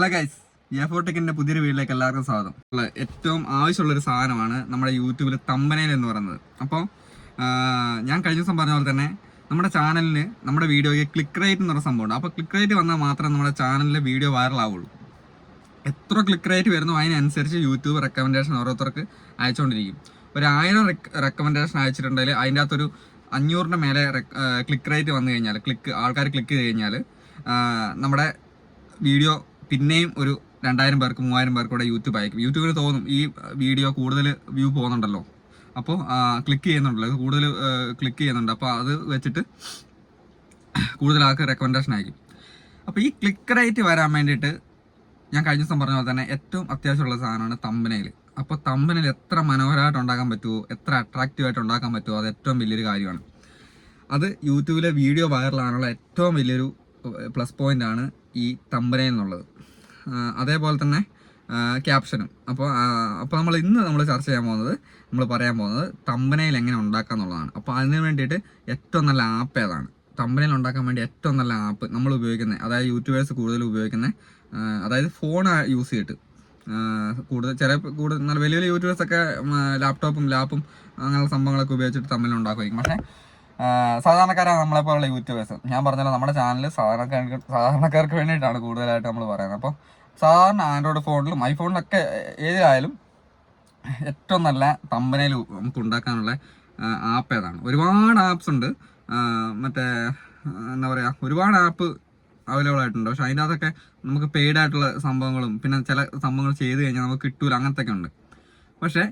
Hello guys എഫോട്ടെക്കിന്റെ പുതിയൊരു വീട്ടിലേക്ക് എല്ലാവർക്കും സ്വാഗതം. ഏറ്റവും ആവശ്യമുള്ള ഒരു സാധനമാണ് നമ്മുടെ യൂട്യൂബിൽ തമ്പനയിൽ എന്ന് പറയുന്നത്. അപ്പോൾ ഞാൻ കഴിഞ്ഞ ദിവസം പറഞ്ഞ പോലെ തന്നെ നമ്മുടെ ചാനലിന് നമ്മുടെ വീഡിയോയ്ക്ക് ക്ലിക്ക് റേറ്റ് എന്ന് പറഞ്ഞ സംഭവമുണ്ട്. അപ്പോൾ ക്ലിക്ക് റേറ്റ് വന്നാൽ മാത്രമേ നമ്മുടെ ചാനലിലെ വീഡിയോ വൈറൽ ആവുള്ളൂ എത്ര ക്ലിക്ക് റേറ്റ് വരുന്നു അതിനനുസരിച്ച് യൂട്യൂബ് റെക്കമെൻഡേഷൻ ഓരോരുത്തർക്ക് അയച്ചുകൊണ്ടിരിക്കും. ഒരു ആയിരം റെക്കമെൻഡേഷൻ അയച്ചിട്ടുണ്ടെങ്കിൽ അതിന്റെ അകത്തൊരു അഞ്ഞൂറിന്റെ മേലെ ക്ലിക്ക് റേറ്റ് വന്നു കഴിഞ്ഞാൽ ക്ലിക്ക് ആൾക്കാർ ക്ലിക്ക് ചെയ്ത് കഴിഞ്ഞാൽ നമ്മുടെ വീഡിയോ പിന്നെയും ഒരു രണ്ടായിരം പേർക്ക് മൂവായിരം പേർക്ക് കൂടെ യൂട്യൂബ് അയക്കും. യൂട്യൂബിൽ തോന്നും ഈ വീഡിയോ കൂടുതൽ വ്യൂ പോകുന്നുണ്ടല്ലോ. അപ്പോൾ ക്ലിക്ക് ചെയ്യുന്നുണ്ടല്ലോ. കൂടുതൽ ക്ലിക്ക് ചെയ്യുന്നുണ്ട്. അപ്പോൾ അത് വെച്ചിട്ട് കൂടുതൽ ആൾക്ക് റെക്കമെൻഡേഷൻ അയക്കും. അപ്പോൾ ഈ ക്ലിക്ക് റേറ്റ് വരാൻ വേണ്ടിയിട്ട് ഞാൻ കഴിഞ്ഞ ദിവസം പറഞ്ഞ പോലെ തന്നെ ഏറ്റവും അത്യാവശ്യമുള്ള സാധനമാണ് തമ്പനയിൽ അപ്പോൾ തമ്പനയിൽ എത്ര മനോഹരമായിട്ട് ഉണ്ടാക്കാൻ പറ്റുമോ എത്ര അട്രാക്റ്റീവായിട്ട് ഉണ്ടാക്കാൻ പറ്റുമോ അത് ഏറ്റവും വലിയൊരു കാര്യമാണ്. അത് യൂട്യൂബിലെ വീഡിയോ വൈറലാണുള്ള ഏറ്റവും വലിയൊരു പ്ലസ് പോയിന്റ് ആണ് ഈ തമ്പനയിൽ എന്നുള്ളത്. ആ, അതേപോലെ തന്നെ ക്യാപ്ഷനും അപ്പോൾ അപ്പോൾ നമ്മൾ ഇന്ന് നമ്മൾ ചർച്ച ചെയ്യാൻ പോകുന്നത് നമ്മൾ പറയാൻ പോകുന്നത് തമ്പനയിൽ എങ്ങനെ ഉണ്ടാക്കുക എന്നുള്ളതാണ്. അപ്പോൾ അതിന് വേണ്ടിയിട്ട് ഏറ്റവും നല്ല ആപ്പ് ഏതാണ്? തമ്പനയിൽ ഉണ്ടാക്കാൻ വേണ്ടി ഏറ്റവും നല്ല ആപ്പ് നമ്മൾ ഉപയോഗിക്കുന്നത് അതായത് യൂട്യൂബേഴ്സ് കൂടുതൽ ഉപയോഗിക്കുന്ന അതായത് ഫോൺ യൂസ് ചെയ്തിട്ട്. കൂടുതൽ ചില കൂടുതൽ നല്ല വലിയ വലിയ യൂട്യൂബേഴ്സൊക്കെ ലാപ്ടോപ്പും ലാപ്പും അങ്ങനെയുള്ള സംഭവങ്ങളൊക്കെ ഉപയോഗിച്ചിട്ട് തമ്മിൽ ഉണ്ടാക്കുമായിരിക്കും പക്ഷേ സാധാരണക്കാരാണ് നമ്മളെ പോലുള്ള യൂട്യൂബേഴ്സ് ഞാൻ പറഞ്ഞല്ലോ നമ്മുടെ ചാനൽ സാധാരണക്കാർക്ക് സാധാരണക്കാർക്ക് വേണ്ടിയിട്ടാണ് കൂടുതലായിട്ട് നമ്മൾ പറയുന്നത്. അപ്പോൾ സാധാരണ ആൻഡ്രോയിഡ് ഫോണിലും ഐഫോണിലൊക്കെ ഏതായാലും ഏറ്റവും നല്ല തമ്പനയിൽ നമുക്ക് ഉണ്ടാക്കാനുള്ള ആപ്പ് ഏതാണ്. ഒരുപാട് ആപ്സ് ഉണ്ട്. മറ്റേ എന്താ പറയുക ഒരുപാട് ആപ്പ് അവൈലബിൾ ആയിട്ടുണ്ട്. പക്ഷെ അതിന്റെ അകത്തൊക്കെ നമുക്ക് പെയ്ഡ് ആയിട്ടുള്ള സംഭവങ്ങളും പിന്നെ ചില സംഭവങ്ങൾ ചെയ്ത് കഴിഞ്ഞാൽ നമുക്ക് കിട്ടൂല അങ്ങനത്തെ ഒക്കെ ഉണ്ട്. പക്ഷേ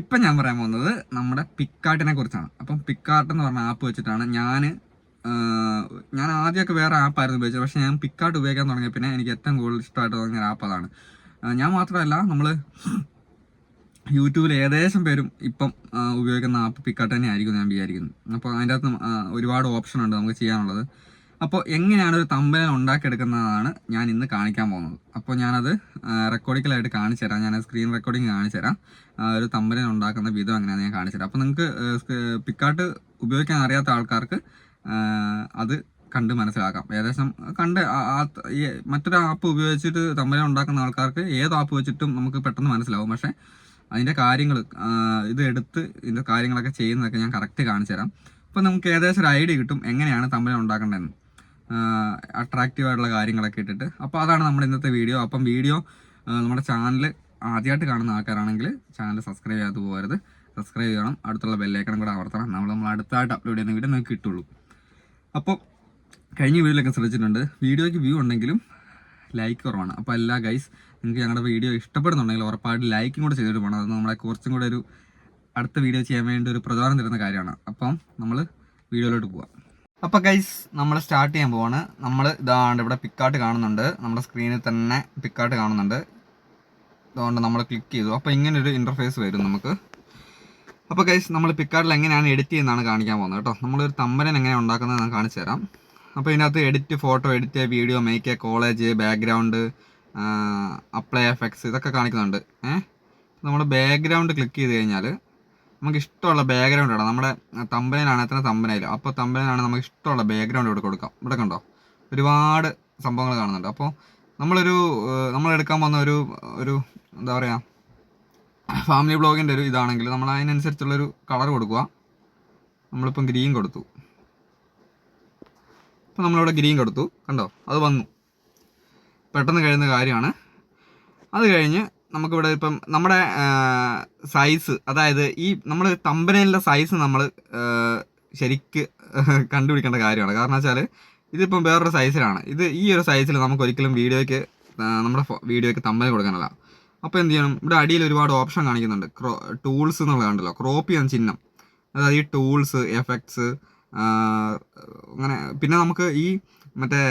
ഇപ്പം ഞാൻ പറയാൻ പോകുന്നത് നമ്മുടെ പിക്കാർട്ടിനെ കുറിച്ചാണ്. അപ്പം പിക്കാർട്ട് എന്ന് പറഞ്ഞ ആപ്പ് വെച്ചിട്ടാണ് ഞാൻ ഞാൻ ആദ്യമൊക്കെ വേറെ ആപ്പായിരുന്നു ഉപയോഗിച്ചത്. പക്ഷേ ഞാൻ പിക്കാർട്ട് ഉപയോഗിക്കാൻ തുടങ്ങിയ പിന്നെ എനിക്ക് ഏറ്റവും കൂടുതൽ ഇഷ്ടമായിട്ട് തുടങ്ങിയ ആപ്പ് അതാണ്. ഞാൻ മാത്രമല്ല നമ്മൾ യൂട്യൂബിൽ ഏകദേശം പേരും ഇപ്പം ഉപയോഗിക്കുന്ന ആപ്പ് പിക്കാട്ട് തന്നെ ആയിരിക്കും ഞാൻ വിചാരിക്കുന്നത് അപ്പോൾ അതിന്റെ അകത്ത് ഒരുപാട് ഓപ്ഷൻ ഉണ്ട് നമുക്ക് ചെയ്യാനുള്ളത്. അപ്പോൾ എങ്ങനെയാണ് ഒരു തമ്പനൽ ഉണ്ടാക്കിയെടുക്കുന്നതാണ് ഞാൻ ഇന്ന് കാണിക്കാൻ പോകുന്നത്. അപ്പോൾ ഞാനത് റെക്കോർഡിക്കലായിട്ട് കാണിച്ചു തരാം. ഞാൻ സ്ക്രീൻ റെക്കോർഡിങ് കാണിച്ചു തരാം. ഒരു തമ്പനൽ ഉണ്ടാക്കുന്ന വിധം എങ്ങനെയാണെന്ന് ഞാൻ കാണിച്ചു തരാം. അപ്പോൾ നിങ്ങൾക്ക് പിക്കാട്ട് ഉപയോഗിക്കാൻ അറിയാത്ത ആൾക്കാർക്ക് അത് കണ്ട് മനസ്സിലാക്കാം. ഏകദേശം കണ്ട് മറ്റൊരു ആപ്പ് ഉപയോഗിച്ചിട്ട് തമ്മിൽ ഉണ്ടാക്കുന്ന ആൾക്കാർക്ക് ഏത് ആപ്പ് വെച്ചിട്ടും നമുക്ക് പെട്ടെന്ന് മനസ്സിലാവും. പക്ഷേ അതിന്റെ കാര്യങ്ങൾ ഇത് എടുത്ത് ഇതിന്റെ കാര്യങ്ങളൊക്കെ ചെയ്യുന്നതൊക്കെ ഞാൻ കറക്റ്റ് കാണിച്ചു തരാം. അപ്പോൾ നമുക്ക് ഏകദേശം ഒരു ഐഡിയ കിട്ടും എങ്ങനെയാണ് തമ്മിൽ ഉണ്ടാക്കേണ്ടതെന്ന്. അട്രാക്റ്റീവ് ആയിട്ടുള്ള കാര്യങ്ങളൊക്കെ ഇട്ടിട്ട്. അപ്പോൾ അതാണ് നമ്മുടെ ഇന്നത്തെ വീഡിയോ. അപ്പം വീഡിയോ നമ്മുടെ ചാനൽ ആദ്യമായിട്ട് കാണുന്ന ആൾക്കാരാണെങ്കിൽ ചാനൽ സബ്സ്ക്രൈബ് ചെയ്യാതെ പോകരുത്. സബ്സ്ക്രൈബ് ചെയ്യണം. അടുത്തുള്ള ബെല്ലൈക്കണം കൂടെ അമർത്തണം. നമ്മൾ നമ്മൾ അടുത്തായിട്ട് അപ്ലോഡ് ചെയ്യുന്ന വീഡിയോ നിങ്ങൾക്ക് കിട്ടുള്ളൂ. അപ്പോൾ കഴിഞ്ഞ വീഡിയോയിലൊക്കെ ശ്രദ്ധിച്ചിട്ടുണ്ട്. വീഡിയോയ്ക്ക് വ്യൂ ഉണ്ടെങ്കിലും ലൈക്ക് കുറവാണ്. അപ്പോൾ എല്ലാ ഗൈസ് നിങ്ങൾക്ക് ഞങ്ങളുടെ വീഡിയോ ഇഷ്ടപ്പെടുന്നുണ്ടെങ്കിൽ ഉറപ്പായിട്ട് ലൈക്കും കൂടെ ചെയ്തിട്ട് പോകണം അത് നമ്മളെ കുറച്ചും കൂടെ ഒരു അടുത്ത വീഡിയോ ചെയ്യാൻ വേണ്ടി ഒരു പ്രചോദനം തരുന്ന കാര്യമാണ്. അപ്പം നമ്മൾ വീഡിയോയിലോട്ട് പോവാം. അപ്പോൾ ഗൈസ് നമ്മൾ സ്റ്റാർട്ട് ചെയ്യാൻ പോവാണ്. നമ്മൾ ഇതാണ്ട് ഇവിടെ പിക്കാട്ട് കാണുന്നുണ്ട്. നമ്മുടെ സ്ക്രീനിൽ തന്നെ പിക്കാട്ട് കാണുന്നുണ്ട്. അതുകൊണ്ട് നമ്മൾ ക്ലിക്ക് ചെയ്തു. അപ്പോൾ ഇങ്ങനെ ഒരു ഇന്റർഫേസ് വരും നമുക്ക്. അപ്പോൾ ഗൈസ് നമ്മൾ പിക്കാർഡിൽ എങ്ങനെയാണ് എഡിറ്റ് ചെയ്യുന്നതാണ് കാണിക്കാൻ പോകുന്നത് കേട്ടോ. നമ്മളൊരു തമ്പനൻ എങ്ങനെ ഉണ്ടാക്കുന്നത് ഞാൻ കാണിച്ചു തരാം. അപ്പോൾ ഇതിനകത്ത് edit photo edit video make collage background apply effects ഇതൊക്കെ കാണിക്കുന്നുണ്ട്. ഏഹ് നമ്മൾ ബാക്ക്ഗ്രൗണ്ട് ക്ലിക്ക് ചെയ്ത് കഴിഞ്ഞാൽ നമുക്ക് ഇഷ്ടമുള്ള ബാക്ക്ഗ്രൗണ്ട് ഇടാം. നമ്മുടെ തമ്പനയിലാണ് എത്ര തമ്പനയിൽ അപ്പോൾ തമ്പനയിലാണ് നമുക്ക് ഇഷ്ടമുള്ള ബാക്ക്ഗ്രൗണ്ട് ഇവിടെ കൊടുക്കാം. ഇവിടെ കണ്ടോ? ഒരുപാട് സംഭവങ്ങൾ കാണുന്നുണ്ട്. അപ്പോൾ നമ്മളൊരു നമ്മളെടുക്കാൻ പോകുന്ന ഒരു ഒരു എന്താ പറയുക ഫാമിലി ബ്ലോഗിന്റെ ഒരു ഇതാണെങ്കിൽ നമ്മൾ അതിനനുസരിച്ചുള്ളൊരു കളർ കൊടുക്കുക. നമ്മളിപ്പം ഗ്രീൻ കൊടുത്തു. ഇപ്പം നമ്മളിവിടെ ഗ്രീൻ കൊടുത്തു. കണ്ടോ? അത് വന്നു. പെട്ടെന്ന് കഴിയുന്ന കാര്യമാണ്. അത് കഴിഞ്ഞ് നമുക്കിവിടെ ഇപ്പം നമ്മുടെ സൈസ് അതായത് ഈ നമ്മൾ തമ്പനയിലെ സൈസ് നമ്മൾ ശരിക്ക് കണ്ടുപിടിക്കേണ്ട കാര്യമാണ്. കാരണം വെച്ചാൽ ഇതിപ്പം വേറൊരു സൈസിലാണ് ഇത് ഈ ഒരു സൈസിൽ നമുക്ക് ഒരിക്കലും വീഡിയോയ്ക്ക് നമ്മുടെ വീഡിയോയ്ക്ക് തമ്പന കൊടുക്കാനല്ല. അപ്പോൾ എന്ത് ചെയ്യണം? ഇവിടെ അടിയിൽ ഒരുപാട് ഓപ്ഷൻ കാണിക്കുന്നുണ്ട്. ക്രോ ടൂൾസ് എന്നുള്ളത് കണ്ടല്ലോ. ക്രോപ്പ് ചെയ്യാൻ ചിഹ്നം. അതായത് ഈ ടൂൾസ് എഫക്ട്സ് അങ്ങനെ പിന്നെ നമുക്ക് ഈ മറ്റേ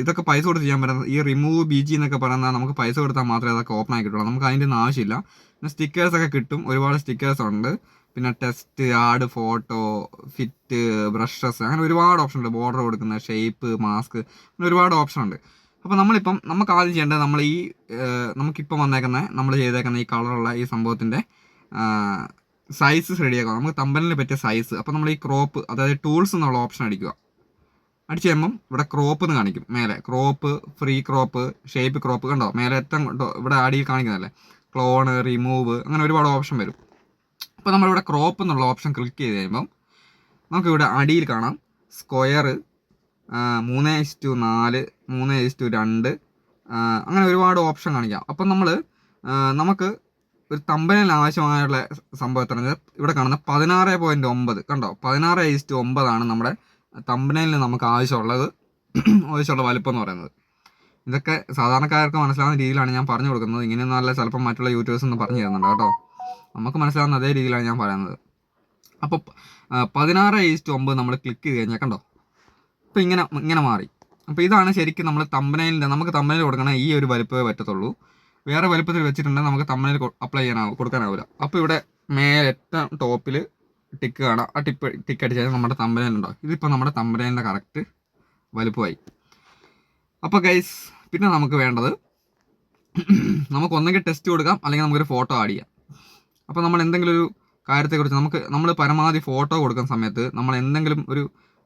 ഇതൊക്കെ പൈസ കൊടുത്ത് ചെയ്യാൻ പറ്റുന്ന ഈ റിമൂവ് ബി ജി എന്നൊക്കെ പറയുന്ന നമുക്ക് പൈസ കൊടുത്താൽ മാത്രമേ അതൊക്കെ ഓപ്പൺ ആയി കിട്ടുള്ളൂ. നമുക്ക് അതിന്റെ ഒന്നും ആവശ്യമില്ല. പിന്നെ സ്റ്റിക്കേഴ്സൊക്കെ കിട്ടും. ഒരുപാട് സ്റ്റിക്കേഴ്സ് ഉണ്ട്. പിന്നെ text add photo fit brushes അങ്ങനെ ഒരുപാട് ഓപ്ഷൻ ഉണ്ട്. ബോർഡർ കൊടുക്കുന്ന ഷേപ്പ് മാസ്ക് അങ്ങനെ ഒരുപാട് ഓപ്ഷൻ ഉണ്ട്. അപ്പോൾ നമ്മളിപ്പം നമുക്ക് ആദ്യം ചെയ്യേണ്ടത് നമ്മൾ ഈ നമുക്കിപ്പം വന്നേക്കുന്ന നമ്മൾ ചെയ്തേക്കുന്ന ഈ കളറുള്ള ഈ സംഭവത്തിന്റെ സൈസ് റെഡിയാക്കുക നമുക്ക് തമ്പലിന് പറ്റിയ സൈസ് അപ്പോൾ നമ്മൾ ഈ ക്രോപ്പ് അതായത് ടൂൾസ് എന്നുള്ള ഓപ്ഷൻ അടിക്കുക. അടിച്ച് കഴിയുമ്പം ഇവിടെ ക്രോപ്പ് എന്ന് കാണിക്കും. മേലെ crop free crop shape crop കണ്ടോ? മേലെ കണ്ടോ ഇവിടെ അടിയിൽ കാണിക്കുന്നതല്ലേ? ക്ലോണ് റിമൂവ് അങ്ങനെ ഒരുപാട് ഓപ്ഷൻ വരും. അപ്പോൾ നമ്മളിവിടെ ക്രോപ്പ് എന്നുള്ള ഓപ്ഷൻ ക്ലിക്ക് ചെയ്ത് കഴിയുമ്പം നമുക്കിവിടെ അടിയിൽ കാണാം. സ്ക്വയർ മൂന്ന് ഇസ് ടു നാല് മൂന്ന് എസ് ടു രണ്ട്. അങ്ങനെ ഒരുപാട് ഓപ്ഷൻ കാണിക്കാം. അപ്പം നമ്മൾ നമുക്ക് ഒരു തമ്പനിൽ ആവശ്യമായുള്ള സംഭവം എത്ര ഇവിടെ കാണുന്ന പതിനാറ് പോയിന്റ് ഒമ്പത്. കണ്ടോ? പതിനാറ് ഈസ് ടു ഒമ്പതാണ് നമ്മുടെ തമ്പനയിൽ നമുക്ക് ആവശ്യമുള്ളത്. ആവശ്യമുള്ള വലിപ്പം എന്ന് പറയുന്നത്. ഇതൊക്കെ സാധാരണക്കാർക്ക് മനസ്സിലാവുന്ന രീതിയിലാണ് ഞാൻ പറഞ്ഞു കൊടുക്കുന്നത്. ഇങ്ങനെയൊന്നും അല്ല ചിലപ്പം മറ്റുള്ള യൂട്യൂബേഴ്സ് ഒന്നും പറഞ്ഞു തരുന്നുണ്ട് കേട്ടോ. നമുക്ക് മനസ്സിലാവുന്ന അതേ രീതിയിലാണ് ഞാൻ പറയുന്നത്. അപ്പോൾ പതിനാറ് ഈസ്റ്റ് ഒമ്പത് നമ്മൾ ക്ലിക്ക് ചെയ്ത് കഴിഞ്ഞാൽ കണ്ടോ? അപ്പോൾ ഇങ്ങനെ ഇങ്ങനെ മാറി. അപ്പോൾ ഇതാണ് ശരിക്കും നമ്മൾ തമ്പനയിലിന്റെ നമുക്ക് തമ്പനയിൽ കൊടുക്കണ ഈ ഒരു വലുപ്പമേ പറ്റത്തുള്ളൂ. വേറെ വലുപ്പത്തിൽ വെച്ചിട്ടുണ്ടെങ്കിൽ നമുക്ക് തമ്പനയിൽ അപ്ലൈ ചെയ്യാനാവും കൊടുക്കാനാവില്ല അപ്പോൾ ഇവിടെ മേലെറ്റ ടോപ്പിൽ ടിക്ക് കാണാം. ആ ടിപ്പ് ടിക്ക് അടിച്ചാൽ നമ്മുടെ തമ്പനയിലുണ്ടാവും ഇതിപ്പോൾ നമ്മുടെ തമ്പനയിലിന്റെ കറക്റ്റ് വലുപ്പമായി. അപ്പോൾ ഗൈസ് പിന്നെ നമുക്ക് വേണ്ടത് നമുക്ക് ഒന്നെങ്കിൽ ടെസ്റ്റ് കൊടുക്കാം അല്ലെങ്കിൽ നമുക്കൊരു ഫോട്ടോ ആഡ് ചെയ്യാം. അപ്പോൾ നമ്മൾ എന്തെങ്കിലും ഒരു കാര്യത്തെക്കുറിച്ച് നമുക്ക് നമ്മൾ പരമാവധി ഫോട്ടോ കൊടുക്കുന്ന സമയത്ത് നമ്മൾ എന്തെങ്കിലും ഒരു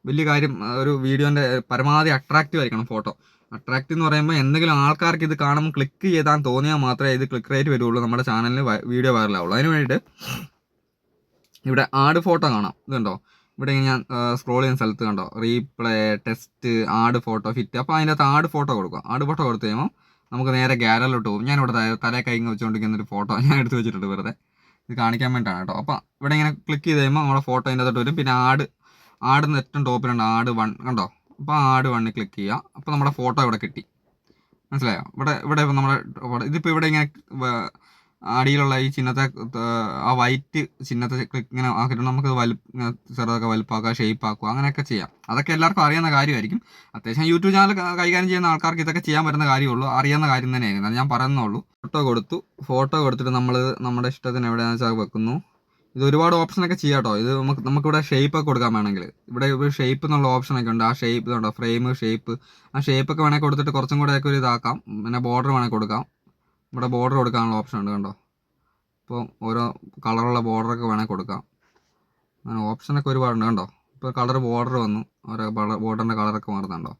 വലിയ കാര്യം ഒരു വീഡിയോന്റെ പരമാവധി അട്രാക്റ്റീവ് ആയിരിക്കണം ഫോട്ടോ അട്രാക്റ്റീവ് എന്ന് പറയുമ്പോൾ എന്തെങ്കിലും ആൾക്കാർക്ക് ഇത് കാണുമ്പോൾ ക്ലിക്ക് ചെയ്താൽ തോന്നിയാൽ മാത്രമേ ഇത് ക്ലിക്ക് റേറ്റ് വരുള്ളൂ നമ്മുടെ ചാനലിൽ വീഡിയോ വൈറലാവുള്ളൂ അതിന് വേണ്ടിയിട്ട് ഇവിടെ ആട് ഫോട്ടോ കാണാം. ഇതുണ്ടോ ഇവിടെ ഞാൻ സ്ക്രോൾ ചെയ്യുന്ന സ്ഥലത്ത് കണ്ടോ? Replay text add photo fit അപ്പോൾ അതിന്റെ അകത്ത് ആട് ഫോട്ടോ കൊടുക്കുക ആട് ഫോട്ടോ കൊടുത്തു കഴിയുമ്പോൾ നമുക്ക് നേരെ ഗാലറിലോട്ട് പോകും. ഞാനിവിടെ തലേ കൈ വെച്ചുകൊണ്ടിരിക്കുന്ന ഒരു ഫോട്ടോ ഞാൻ എടുത്ത് വെച്ചിട്ടുണ്ട് വെറുതെ. ഇത് കാണിക്കാൻ വേണ്ടിയിട്ടാണ് കേട്ടോ. അപ്പോൾ ഇവിടെ ഇങ്ങനെ ക്ലിക്ക് ചെയ്ത് കഴിയുമ്പോൾ നമ്മുടെ ഫോട്ടോ അതിന്റെ അകത്തോട്ട് വരും. പിന്നെ ആഡ് ആടുന്ന ഏറ്റവും ടോപ്പിലുണ്ട് ആഡ് വൺ കണ്ടോ? അപ്പോൾ ആട് വണ്ണിൽ ക്ലിക്ക് ചെയ്യുക. അപ്പോൾ നമ്മുടെ ഫോട്ടോ ഇവിടെ കിട്ടി. മനസ്സിലായോ? ഇവിടെ ഇവിടെ ഇപ്പം നമ്മുടെ ഇതിപ്പോൾ ഇവിടെ ഇങ്ങനെ അടിയിലുള്ള ഈ ചിഹ്നത്തെ ആ വൈറ്റ് ചിഹ്നത്തെ ക്ലിക്ക് ഇങ്ങനെ ആക്കിയിട്ട് നമുക്ക് വലുപ്പ് ഇങ്ങനെ ചെറുതൊക്കെ വലുപ്പാക്കുക ഷേപ്പ് ആക്കുക അങ്ങനെയൊക്കെ ചെയ്യാം. അതൊക്കെ എല്ലാവർക്കും അറിയാവുന്ന കാര്യമായിരിക്കും. അത്യാവശ്യം യൂട്യൂബ് ചാനൽ കൈകാര്യം ചെയ്യുന്ന ആൾക്കാർക്ക് ഇതൊക്കെ ചെയ്യാൻ പറ്റുന്ന കാര്യമുള്ളൂ. അറിയാവുന്ന കാര്യം തന്നെയായിരുന്നു. ഞാൻ പറയുന്നുള്ളൂ ഫോട്ടോ കൊടുത്തു. ഫോട്ടോ കൊടുത്തിട്ട് നമ്മൾ നമ്മുടെ ഇഷ്ടത്തിന് എവിടെയാണെന്ന് വെച്ചാൽ വെക്കുന്നു. ഇത് ഒരുപാട് ഓപ്ഷനൊക്കെ ചെയ്യാം കേട്ടോ ഇത് നമുക്ക് നമുക്കിവിടെ ഷേപ്പ് ഒക്കെ കൊടുക്കാൻ വേണമെങ്കിൽ. ഇവിടെ ഒരു ഷേപ്പ് എന്നുള്ള ഓപ്ഷനൊക്കെ ഉണ്ട്. ആ ഷേപ്പ് ഇതുണ്ടോ ഫ്രെയിം ഷേപ്പ് ആ ഷേപ്പ് ഒക്കെ വേണമെങ്കിൽ കൊടുത്തിട്ട് കുറച്ചും കൂടെ ഒക്കെ ഒരു ഇതാക്കാം. പിന്നെ ബോർഡർ വേണമെങ്കിൽ കൊടുക്കാം. ഇവിടെ ബോർഡർ കൊടുക്കാനുള്ള ഓപ്ഷൻ ഉണ്ട് കണ്ടോ? ഇപ്പോൾ ഓരോ കളറുള്ള ബോർഡറൊക്കെ വേണമെങ്കിൽ കൊടുക്കാം. അങ്ങനെ ഓപ്ഷനൊക്കെ ഒരുപാടുണ്ട് കണ്ടോ? ഇപ്പോൾ കളർ ബോർഡർ വന്നു. ഓരോ ബോർഡറിന്റെ കളറൊക്കെ മാറുന്നുണ്ടോ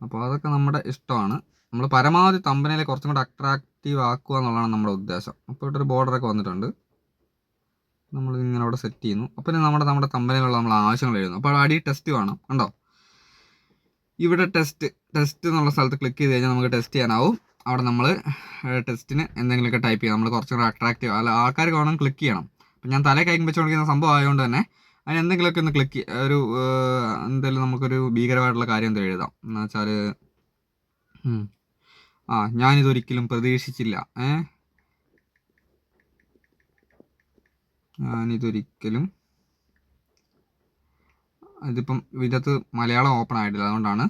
അപ്പോൾ അതൊക്കെ നമ്മുടെ ഇഷ്ടമാണ്. നമ്മൾ പരമാവധി തമ്പനയിൽ കുറച്ചും കൂടെ അട്രാക്റ്റീവ് ആക്കുക എന്നുള്ളതാണ് നമ്മുടെ ഉദ്ദേശം. അപ്പോൾ ഇവിടെ ഒരു ബോർഡറൊക്കെ വന്നിട്ടുണ്ട്. നമ്മൾ ഇങ്ങനെ അവിടെ സെറ്റ് ചെയ്യുന്നു. പിന്നെ നമ്മുടെ നമ്മുടെ തമ്പനയിലുള്ള നമ്മൾ ആവശ്യങ്ങൾ എഴുതുന്നു. അപ്പോൾ അടി ടെസ്റ്റ് വേണം. കണ്ടോ? ഇവിടെ ടെസ്റ്റ് ടെസ്റ്റ് എന്നുള്ള സ്ഥലത്ത് ക്ലിക്ക് ചെയ്ത് കഴിഞ്ഞാൽ നമുക്ക് ടെസ്റ്റ് ചെയ്യാനാവും. അവിടെ നമ്മൾ ടെസ്റ്റിന് എന്തെങ്കിലുമൊക്കെ ടൈപ്പ് ചെയ്യാം നമ്മൾ കുറച്ചും കൂടെ അട്രാക്റ്റീവ് അല്ല ആൾക്കാർ കാണാൻ ക്ലിക്ക് ചെയ്യണം. അപ്പം ഞാൻ തലേ കൈക്കും വെച്ചുകൊണ്ടിരിക്കുന്ന സംഭവം ആയതുകൊണ്ട് തന്നെ അതിന് എന്തെങ്കിലുമൊക്കെ ഒന്ന് ക്ലിക്ക് ഒരു ഏഹ്, എന്തെങ്കിലും നമുക്കൊരു ഭീകരമായിട്ടുള്ള കാര്യം എന്തെങ്കിലും എഴുതാം. എന്ന് വെച്ചാൽ ആ ഞാനിതൊരിക്കലും പ്രതീക്ഷിച്ചില്ല. ഏ ഞാനിതൊരിക്കലും അതിപ്പം ഇതിനകത്ത് മലയാളം ഓപ്പൺ ആയിട്ടില്ല അതുകൊണ്ടാണ്.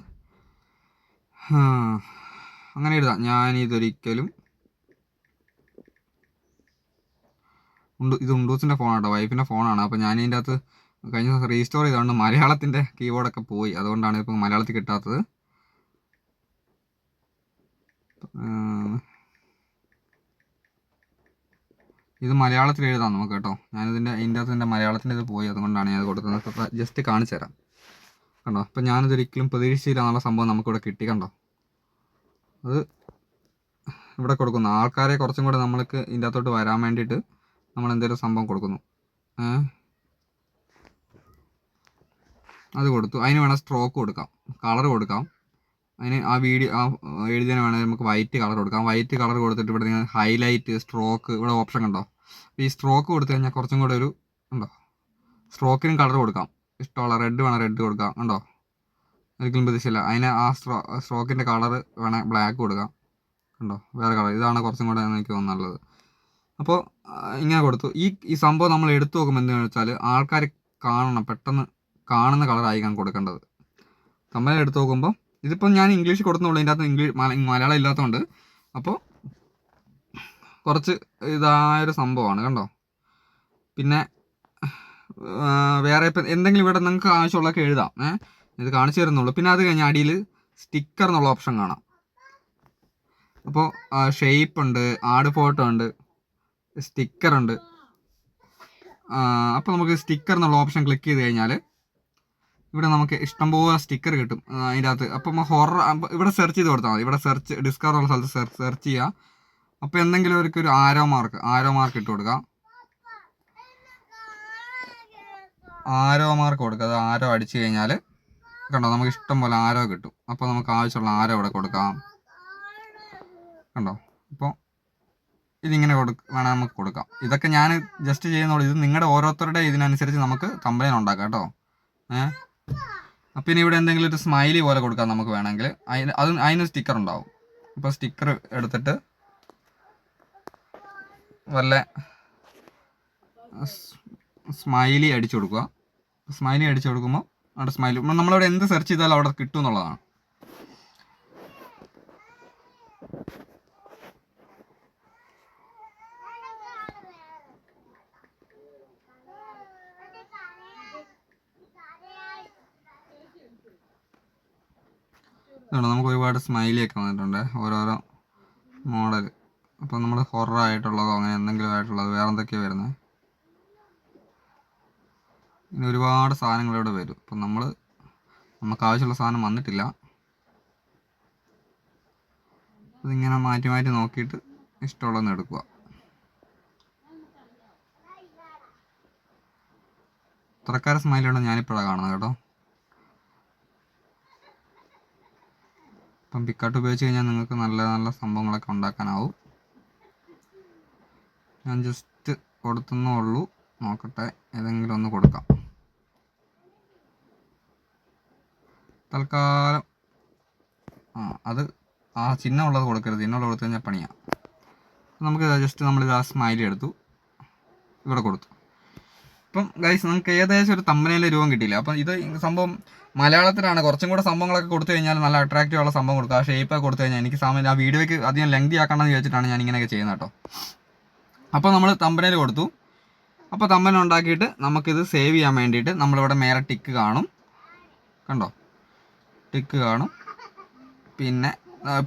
അങ്ങനെ എഴുതാം. ഞാനിതൊരിക്കലും ഉണ്ട് ഇത് ഉണ്ടൂസിന്റെ ഫോണാണ് കേട്ടോ വൈഫിന്റെ ഫോണാണ് അപ്പോൾ ഞാൻ ഇതിന്റെ അകത്ത് കഴിഞ്ഞ ദിവസം റീസ്റ്റോർ ചെയ്തുകൊണ്ട് മലയാളത്തിന്റെ കീബോർഡൊക്കെ പോയി. അതുകൊണ്ടാണ് ഇപ്പോൾ മലയാളത്തിൽ കിട്ടാത്തത്. ഇത് മലയാളത്തിൽ എഴുതാം നമുക്ക് കേട്ടോ. ഞാനിതിന്റെ ഇതിന്റെ അകത്ത് എന്റെ മലയാളത്തിന്റെ ഇത് പോയി അതുകൊണ്ടാണ് ഞാൻ കൊടുക്കുന്നത്. ജസ്റ്റ് കാണിച്ചു തരാം. കണ്ടോ? അപ്പം ഞാനിതൊരിക്കലും പ്രതീക്ഷിച്ചില്ല സംഭവം നമുക്കിവിടെ കിട്ടി കണ്ടോ? അത് ഇവിടെ കൊടുക്കുന്നു. ആൾക്കാരെ കുറച്ചും കൂടെ നമ്മൾക്ക് ഇതിന്റെ അകത്തോട്ട് വരാൻ വേണ്ടിയിട്ട് നമ്മൾ എന്തെങ്കിലും സംഭവം കൊടുക്കുന്നു. അത് കൊടുത്തു. അതിന് വേണം സ്ട്രോക്ക് കൊടുക്കാം. കളർ കൊടുക്കാം. അതിന് ആ വീഡിയോ ആ എഴുതിയതിന് വേണമെങ്കിൽ നമുക്ക് വൈറ്റ് കളർ കൊടുക്കാം. വൈറ്റ് കളർ കൊടുത്തിട്ട് ഇവിടെ നിങ്ങൾ ഹൈലൈറ്റ് സ്ട്രോക്ക് ഇവിടെ ഓപ്ഷൻ കണ്ടോ? അപ്പോൾ ഈ സ്ട്രോക്ക് കൊടുത്തു കഴിഞ്ഞാൽ കുറച്ചും കൂടെ ഒരു ഉണ്ടോ? സ്ട്രോക്കിനും കളർ കൊടുക്കാം. ഇഷ്ടമുള്ള റെഡ് വേണം റെഡ് കൊടുക്കാം. ഉണ്ടോ ഒരിക്കലും പ്രതീക്ഷയില്ല. അതിന് ആ സ്ട്രോ സ്ട്രോക്കിന്റെ കളർ വേണേൽ ബ്ലാക്ക് കൊടുക്കാം. ഉണ്ടോ വേറെ കളർ ഇതാണ് കുറച്ചും കൂടെ എനിക്ക് തോന്നുന്നത് നല്ലത്. അപ്പോൾ ഇങ്ങനെ കൊടുത്തു. ഈ ഈ സംഭവം നമ്മൾ എടുത്തു നോക്കുമ്പോൾ എന്താണെന്ന് വെച്ചാൽ ആൾക്കാർ കാണണം. പെട്ടെന്ന് കാണുന്ന കളറായിരിക്കണം കൊടുക്കേണ്ടത്. നമ്മൾ എടുത്തു നോക്കുമ്പോൾ ഇതിപ്പോൾ ഞാൻ ഇംഗ്ലീഷ് കൊടുക്കുന്നുള്ളൂ ഇതിന്റെ അകത്ത് ഇംഗ്ലീഷ് മലയാളം ഇല്ലാത്തതുകൊണ്ട് അപ്പോൾ കുറച്ച് ഇതായൊരു സംഭവമാണ് കണ്ടോ? പിന്നെ വേറെ ഇപ്പം എന്തെങ്കിലും ഇവിടെ നിങ്ങൾക്ക് ആവശ്യമുള്ളതൊക്കെ എഴുതാം ഏ? ഇത് കാണിച്ചു തരുന്നുള്ളൂ. പിന്നെ അത് കഴിഞ്ഞ അടിയിൽ സ്റ്റിക്കർ എന്നുള്ള ഓപ്ഷൻ കാണാം. അപ്പോൾ ഷേപ്പ് ഉണ്ട് ആട് ഫോട്ടോ ഉണ്ട് സ്റ്റിക്കർ ഉണ്ട്. അപ്പോൾ നമുക്ക് സ്റ്റിക്കർ എന്നുള്ള ഓപ്ഷൻ ക്ലിക്ക് ചെയ്ത് കഴിഞ്ഞാൽ ഇവിടെ നമുക്ക് ഇഷ്ടംപോലെ സ്റ്റിക്കർ കിട്ടും അതിന്റെ അകത്ത് അപ്പം ഹൊറർ ഇവിടെ സെർച്ച് ചെയ്ത് കൊടുത്താൽ മതി. ഇവിടെ സെർച്ച് ഡിസ്കവർ ഉള്ള സ്ഥലത്ത് സെർച്ച് സെർച്ച് ചെയ്യുക അപ്പോൾ എന്തെങ്കിലും അവർക്ക് ഒരു ആരോ മാർക്ക് ആരോ മാർക്ക് ഇട്ട് കൊടുക്കാം. ആരോ മാർക്ക് കൊടുക്കുക അത് ആരോ അടിച്ചു കഴിഞ്ഞാൽ കണ്ടോ നമുക്ക് ഇഷ്ടം പോലെ ആരോ കിട്ടും. അപ്പോൾ നമുക്ക് ആവശ്യമുള്ള ആരോ ഇവിടെ കൊടുക്കാം. കണ്ടോ? ഇപ്പോൾ ഇതിങ്ങനെ കൊടുക്ക വേണം നമുക്ക് കൊടുക്കാം. ഇതൊക്കെ ഞാൻ ജസ്റ്റ് ചെയ്യുന്നുള്ളൂ ഇത് നിങ്ങളുടെ ഓരോരുത്തരുടെ ഇതിനനുസരിച്ച് നമുക്ക് കമ്പനി ഉണ്ടാക്കാം കേട്ടോ. ഏഹ് ഇനി ഇവിടെ എന്തെങ്കിലും ഒരു സ്മൈലി പോലെ കൊടുക്കാം നമുക്ക് വേണമെങ്കിൽ. അതിന് അത് അതിന് സ്റ്റിക്കർ ഉണ്ടാവും. അപ്പോൾ സ്റ്റിക്കർ എടുത്തിട്ട് വല്ല സ്മൈലി അടിച്ചു കൊടുക്കുക. സ്മൈലി അടിച്ചു കൊടുക്കുമ്പോൾ അവിടെ സ്മൈലി നമ്മളിവിടെ എന്ത് സെർച്ച് ചെയ്താലും അവിടെ കിട്ടും എന്നുള്ളതാണ്. ഇതുണ്ട് നമുക്ക് ഒരുപാട് സ്മൈലി ഒക്കെ വന്നിട്ടുണ്ട്. ഓരോരോ മോഡൽ അപ്പം നമ്മൾ ഹൊറർ ആയിട്ടുള്ളതോ അങ്ങനെ എന്തെങ്കിലും ആയിട്ടുള്ളതോ വേറെ എന്തൊക്കെയാണ് വരുന്നത് ഇനി ഒരുപാട് സാധനങ്ങൾ ഇവിടെ വരും. അപ്പം നമ്മൾ നമുക്ക് ആവശ്യമുള്ള സാധനം വന്നിട്ടില്ല. അതിങ്ങനെ മാറ്റി മാറ്റി നോക്കിയിട്ട് ഇഷ്ടമുള്ളതെന്ന് എടുക്കുക. ഇത്രക്കാരെ സ്മൈലുണ്ടോ ഞാനിപ്പോഴാണ് കാണുന്നത് കേട്ടോ. ഇപ്പം പിക്കാട്ട് ഉപയോഗിച്ച് കഴിഞ്ഞാൽ നിങ്ങൾക്ക് നല്ല നല്ല സംഭവങ്ങളൊക്കെ ഉണ്ടാക്കാനാവും. ഞാൻ ജസ്റ്റ് കൊടുത്തുന്നേ ഉള്ളൂ. നോക്കട്ടെ ഏതെങ്കിലും ഒന്ന് കൊടുക്കാം. തൽക്കാലം. ആ അത് ആ ചിഹ്നം ഉള്ളത് കൊടുക്കരുത്. ചിഹ്നം ഉള്ളത് കൊടുത്തു കഴിഞ്ഞാൽ പണിയാം. നമുക്ക് ജസ്റ്റ് നമ്മൾ ആ സ്മൈലി എടുത്തു. ഇവിടെ കൊടുത്തു. ഇപ്പം ഗൈസ് നമുക്ക് ഏകദേശം ഒരു തമ്മനയിലെ രൂപം കിട്ടിയില്ല? അപ്പം ഇത് സംഭവം മലയാളത്തിലാണ്. കുറച്ചും കൂടെ സംഭവങ്ങളൊക്കെ കൊടുത്തു കഴിഞ്ഞാൽ നല്ല അട്രാക്റ്റീവ് ഉള്ള സംഭവം കൊടുക്കുക ആ ഷേപ്പ് കൊടുത്തു കഴിഞ്ഞാൽ എനിക്ക് സമയം ആ വീഡിയോയ്ക്ക് അധികം ലെങ്തി ആക്കണമെന്ന് വിചാരിച്ചിട്ടാണ് ഞാൻ ഇങ്ങനെയൊക്കെ ചെയ്യുന്നത് കേട്ടോ. അപ്പോൾ നമ്മൾ തമ്പനയിൽ കൊടുത്തു. അപ്പോൾ തമ്പന ഉണ്ടാക്കിയിട്ട് നമുക്കിത് സേവ് ചെയ്യാൻ വേണ്ടിയിട്ട് നമ്മളിവിടെ മേലെ ടിക്ക് കാണും. കണ്ടോ? ടിക്ക് കാണും. പിന്നെ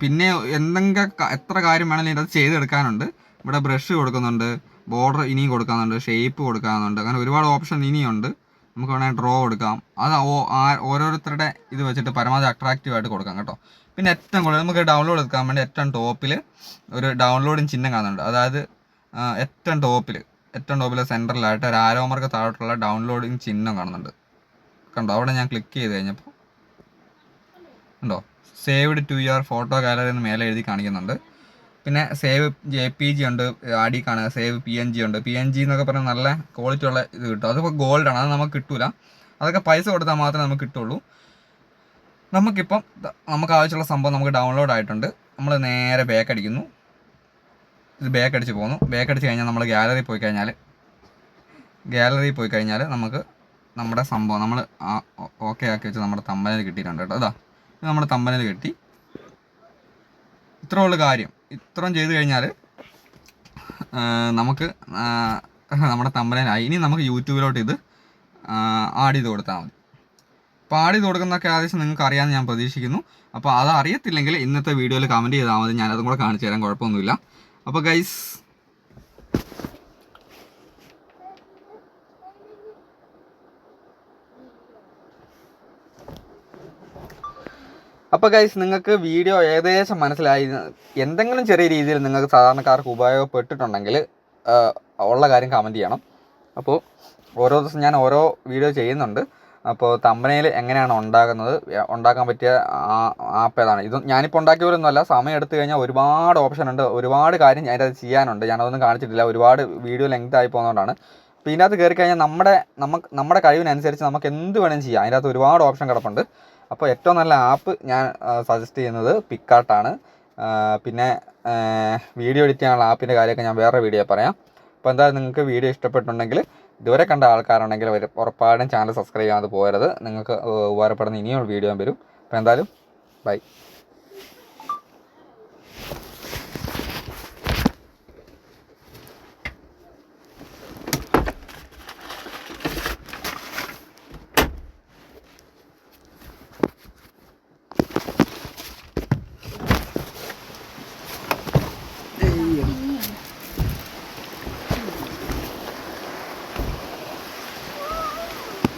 പിന്നെ എന്തെങ്കിലും എത്ര കാര്യം വേണമെങ്കിലും ഇത് ചെയ്തെടുക്കാനുണ്ട്. ഇവിടെ ബ്രഷ് കൊടുക്കുന്നുണ്ട്. ബോർഡർ ഇനിയും കൊടുക്കാനുണ്ട് ഷേപ്പ് കൊടുക്കാനുണ്ട് അങ്ങനെ ഒരുപാട് ഓപ്ഷൻ ഇനിയുണ്ട്. നമുക്ക് വേണമെങ്കിൽ ഡ്രോ കൊടുക്കാം. അത് ഓരോരുത്തരുടെ ഇത് വെച്ചിട്ട് പരമാവധി അട്രാക്റ്റീവ് ആയിട്ട് കൊടുക്കാം കേട്ടോ. പിന്നെ ഏറ്റവും കൂടുതൽ നമുക്ക് ഡൗൺലോഡ് എടുക്കാൻ വേണ്ടി ഏറ്റവും ടോപ്പിൽ ഒരു ഡൗൺലോഡിങ് ചിഹ്നം കാണുന്നുണ്ട്. അതായത് ഏറ്റവും ടോപ്പിൽ ഏറ്റവും ടോപ്പിൽ സെന്ററിലായിട്ട് ഒരു ആരോമർക്ക് താഴോട്ടുള്ള ഡൗൺലോഡിങ് ചിഹ്നം കാണുന്നുണ്ട്. കണ്ടോ? അവിടെ ഞാൻ ക്ലിക്ക് ചെയ്ത് കഴിഞ്ഞപ്പോൾ ഉണ്ടോ saved to your photo gallery എന്ന് മേലെ എഴുതി കാണിക്കുന്നുണ്ട്. പിന്നെ സേവ് ജെ പി ജി ഉണ്ട് ആഡി കാണുക സേവ് പി എൻ ജി ഉണ്ട്. പി എൻ ജി എന്നൊക്കെ പറഞ്ഞാൽ നല്ല ക്വാളിറ്റി ഉള്ള ഇത് കിട്ടും. അതിപ്പോൾ ഗോൾഡാണ് അത് നമുക്ക് കിട്ടൂല. അതൊക്കെ പൈസ കൊടുത്താൽ മാത്രമേ നമുക്ക് കിട്ടുള്ളൂ. നമുക്കിപ്പം നമുക്ക് ആവശ്യമുള്ള സംഭവം നമുക്ക് ഡൗൺലോഡ് ആയിട്ടുണ്ട്. നമ്മൾ നേരെ ബാക്ക് അടിക്കുന്നു. ഇത് ബാക്ക് അടിച്ച് പോകുന്നു ബാക്ക് അടിച്ച് കഴിഞ്ഞാൽ നമ്മൾ ഗാലറി പോയി കഴിഞ്ഞാൽ ഗാലറി പോയി കഴിഞ്ഞാൽ നമുക്ക് നമ്മുടെ സംഭവം നമ്മൾ ഓക്കെ ആക്കി വെച്ച് നമ്മുടെ തമ്പനയിൽ കിട്ടിയിട്ടുണ്ട് കേട്ടോ. അതാ ഇത് നമ്മുടെ തമ്പനയിൽ കിട്ടി. ഇത്രയുള്ള കാര്യം. ഇത്രയും ചെയ്ത് കഴിഞ്ഞാൽ നമുക്ക് നമ്മുടെ തമ്പനായി ഇനി നമുക്ക് യൂട്യൂബിലോട്ട് ഇത് ആഡ് ചെയ്ത് കൊടുത്താൽ മതി. അപ്പോൾ ആഡ് ചെയ്ത് കൊടുക്കുന്നതൊക്കെ ഏകദേശം നിങ്ങൾക്ക് അറിയാമെന്ന് ഞാൻ പ്രതീക്ഷിക്കുന്നു. അപ്പോൾ അത് അറിയത്തില്ലെങ്കിൽ ഇന്നത്തെ വീഡിയോയിൽ കമന്റ് ചെയ്താൽ മതി. ഞാനതും കൂടെ കാണിച്ചു തരാൻ കുഴപ്പമൊന്നുമില്ല. അപ്പോൾ ഗൈസ് അപ്പോൾ ഗൈസ് നിങ്ങൾക്ക് വീഡിയോ ഏകദേശം മനസ്സിലായി. എന്തെങ്കിലും ചെറിയ രീതിയിൽ നിങ്ങൾക്ക് സാധാരണക്കാർക്ക് ഉപയോഗപ്പെട്ടിട്ടുണ്ടെങ്കിൽ ഉള്ള കാര്യം കമന്റ് ചെയ്യണം. അപ്പോൾ ഓരോ ദിവസം ഞാൻ ഓരോ വീഡിയോ ചെയ്യുന്നുണ്ട്. അപ്പോൾ തമ്പനയിൽ എങ്ങനെയാണ് ഉണ്ടാകുന്നത് ഉണ്ടാക്കാൻ പറ്റിയ ആപ്പ് ഏതാണ്? ഇത് ഞാനിപ്പോൾ ഉണ്ടാക്കിയവരൊന്നുമല്ല സമയം എടുത്തു കഴിഞ്ഞാൽ ഒരുപാട് ഓപ്ഷൻ ഉണ്ട്. ഒരുപാട് കാര്യം അതിന്റെ അത് ചെയ്യാനുണ്ട്. ഞാനതൊന്നും കാണിച്ചിട്ടില്ല. ഒരുപാട് വീഡിയോ ലെങ്ത് ആയി പോകുന്നതുകൊണ്ടാണ്. അപ്പോൾ ഇതിനകത്ത് കയറി കഴിഞ്ഞാൽ നമ്മുടെ നമുക്ക് നമ്മുടെ കഴിവിനനുസരിച്ച് നമുക്ക് എന്ത് വേണമെങ്കിലും ചെയ്യാം. അതിനകത്ത് ഒരുപാട് ഓപ്ഷൻ കിടപ്പുണ്ട്. അപ്പോൾ ഏറ്റവും നല്ല ആപ്പ് ഞാൻ സജസ്റ്റ് ചെയ്യുന്നത് പിക്കാട്ടാണ് ആ, പിന്നെ വീഡിയോ എഡിറ്റ് ചെയ്യാനുള്ള ആപ്പിന്റെ കാര്യമൊക്കെ ഞാൻ വേറെ വീഡിയോ പറയാം. അപ്പോൾ എന്തായാലും നിങ്ങൾക്ക് വീഡിയോ ഇഷ്ടപ്പെട്ടുണ്ടെങ്കിൽ ഇതുവരെ കണ്ട ആൾക്കാരുണ്ടെങ്കിൽ ഉറപ്പായിട്ടും ചാനൽ സബ്സ്ക്രൈബ് ചെയ്യാതെ പോകരുത്. നിങ്ങൾക്ക് ഉപകാരപ്പെടുന്ന ഇനിയും വീഡിയോ വരും. അപ്പോൾ എന്തായാലും ബൈ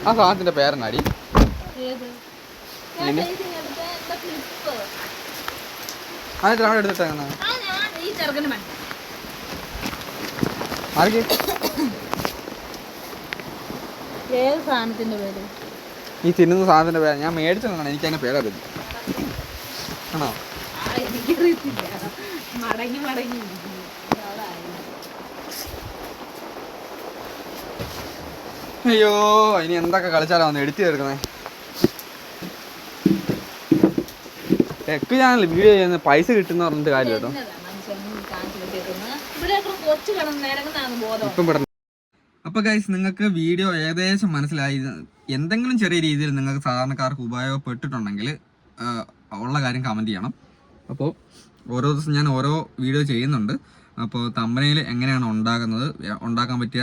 ആ സാധനത്തിന്റെ പേരെന്നാടി? അതിട്ട് അവിടെ എടുത്തിട്ടാ ആർക്ക് ഏത് സാധനത്തിന്റെ പേര്? ഈ തിന്നുന്ന സാധനത്തിന്റെ പേര്. ഞാൻ മേടിച്ചതാണ്. എനിക്ക് അതിന്റെ പേരറിയില്ല. ആണോ? മടങ്ങി മടങ്ങി. അയ്യോ ഇനി എന്തൊക്കെ കളിച്ചാലോ ഒന്ന് എഡിറ്റ് തീർക്കുന്നേ ടെക് ചാനൽ വീഡിയോ ചെയ്യുന്ന പൈസ കിട്ടുന്ന പറഞ്ഞിട്ട് കാര്യം കേട്ടോ. ഇപ്പം പെടുന്നു അപ്പൊ ഗൈസ് നിങ്ങൾക്ക് വീഡിയോ ഏകദേശം മനസ്സിലായി. എന്തെങ്കിലും ചെറിയ രീതിയിൽ നിങ്ങൾക്ക് സാധാരണക്കാർക്ക് ഉപയോഗപ്പെട്ടിട്ടുണ്ടെങ്കിൽ ഉള്ള കാര്യം കമന്റ് ചെയ്യണം. അപ്പോൾ ഓരോ ദിവസം ഞാൻ ഓരോ വീഡിയോ ചെയ്യുന്നുണ്ട്. അപ്പോൾ തമ്പനയിൽ എങ്ങനെയാണ് ഉണ്ടാകുന്നത്? ഉണ്ടാക്കാൻ പറ്റിയ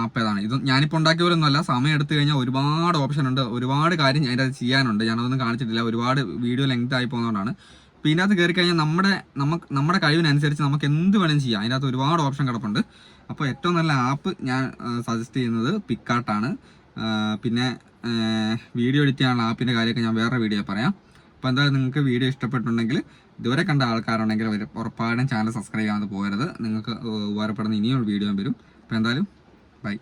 ആപ്പ് ഏതാണ്? ഇത് ഞാനിപ്പോൾ ഉണ്ടാക്കിയ പോലെ ഒന്നുമല്ല സമയം എടുത്തു കഴിഞ്ഞാൽ ഒരുപാട് ഓപ്ഷൻ ഉണ്ട്. ഒരുപാട് കാര്യം അതിന്റെ അത് ചെയ്യാനുണ്ട്. ഞാനതൊന്നും കാണിച്ചിട്ടില്ല. ഒരുപാട് വീഡിയോ ലെങ്ത് ആയി പോകുന്നതുകൊണ്ടാണ്. അപ്പോൾ ഇതിനകത്ത് കയറി കഴിഞ്ഞാൽ നമ്മുടെ നമുക്ക് നമ്മുടെ കഴിവിനനുസരിച്ച് നമുക്ക് എന്ത് വേണമെങ്കിലും ചെയ്യാം. അതിനകത്ത് ഒരുപാട് ഓപ്ഷൻ കിടപ്പുണ്ട്. അപ്പോൾ ഏറ്റവും നല്ല ആപ്പ് ഞാൻ സജസ്റ്റ് ചെയ്യുന്നത് പിക്കാട്ടാണ് പിന്നെ വീഡിയോ എഡിറ്റ് ചെയ്യാനുള്ള ആപ്പിന്റെ കാര്യമൊക്കെ ഞാൻ വേറെ വീഡിയോ പറയാം. അപ്പോൾ എന്തായാലും നിങ്ങൾക്ക് വീഡിയോ ഇഷ്ടപ്പെട്ടുണ്ടെങ്കിൽ ഇതുവരെ കണ്ട ആൾക്കാരുണ്ടെങ്കിൽ അവർ ഉറപ്പായിട്ടും ചാനൽ സബ്സ്ക്രൈബ് ചെയ്യാതെ പോകരുത്. നിങ്ങൾക്ക് ഉപകാരപ്പെടുന്ന ഇനിയൊരു വീഡിയോ വരും. അപ്പോൾ എന്തായാലും ബൈ.